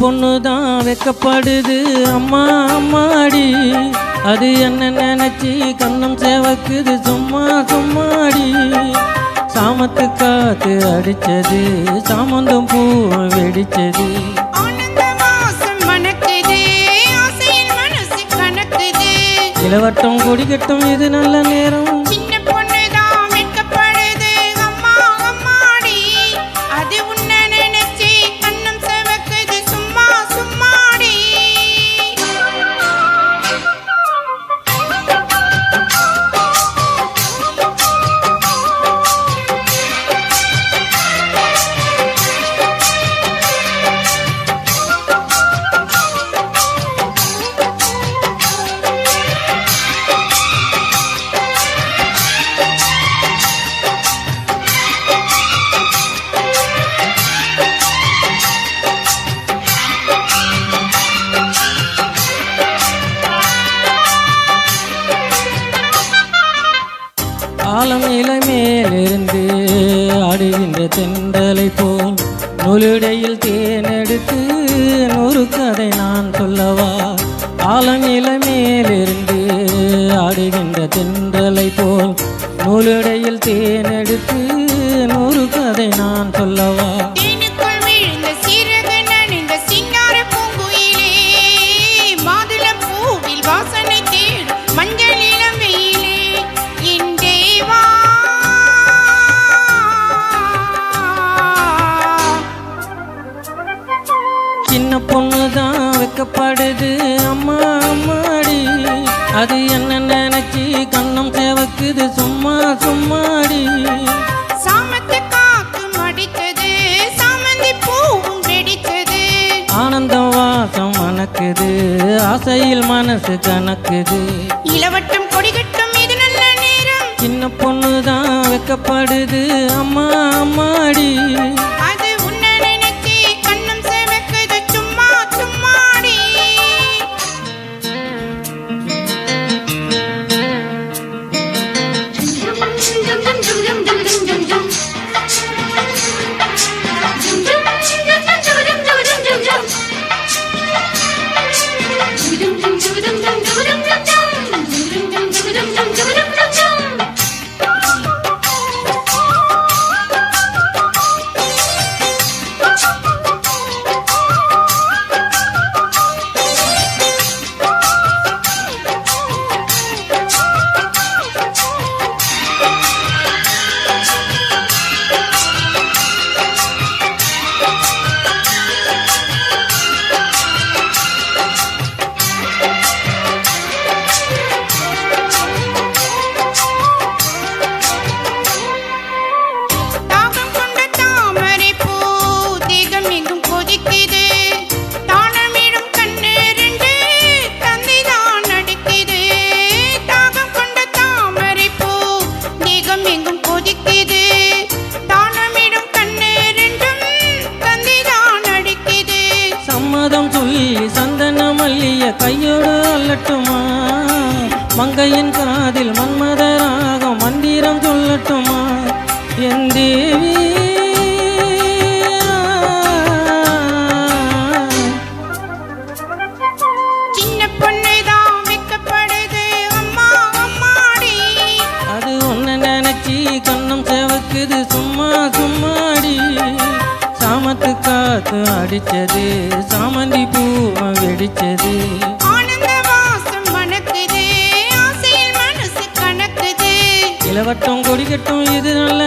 பொண்ணு தான் வெக்கப்படுது. அம்மா அம்மாடி. அது என்ன நினைச்சி கண்ணம் சேவக்குது. சும்மா சும்மாடி. சாமத்து காத்து அடிச்சது. சாமந்தம் பூ வெடிச்சது. இளவட்டம் கொடிக்கட்டும் இது நல்ல நேரம். ஆடுகின்ற தென்றலை போல் நூலிடையில் தேனெடுத்து நூறு கதை நான் சொல்லவா? ஆலம் இளமேலிருந்து மேலிருந்து ஆடுகின்ற தென்றலை போல் நூலிடையில் தேன் வைக்கப்படுது அம்மா அம்மாடி. அது என்ன நினைச்சி கண்ணம் சேவக்குது சும்மா சும்மாடி. ஆனந்தம் வாசம் மணக்குது. ஆசையில் மனசு கணக்குது. இளவட்டம் கொடிகட்டும் இது நல்ல நேரம். சின்ன பொண்ணு தான் வைக்கப்படுது. அம்மா அம்மாடி. நினைச்சி கண்ணம் சேவக்குது. சும்மா சும்மாடி. சாமத்து காத்து அடிச்சது. சாமந்தி பூவை வெடிச்சது. இளவட்டம் கொடிக்கட்டும் இது நல்ல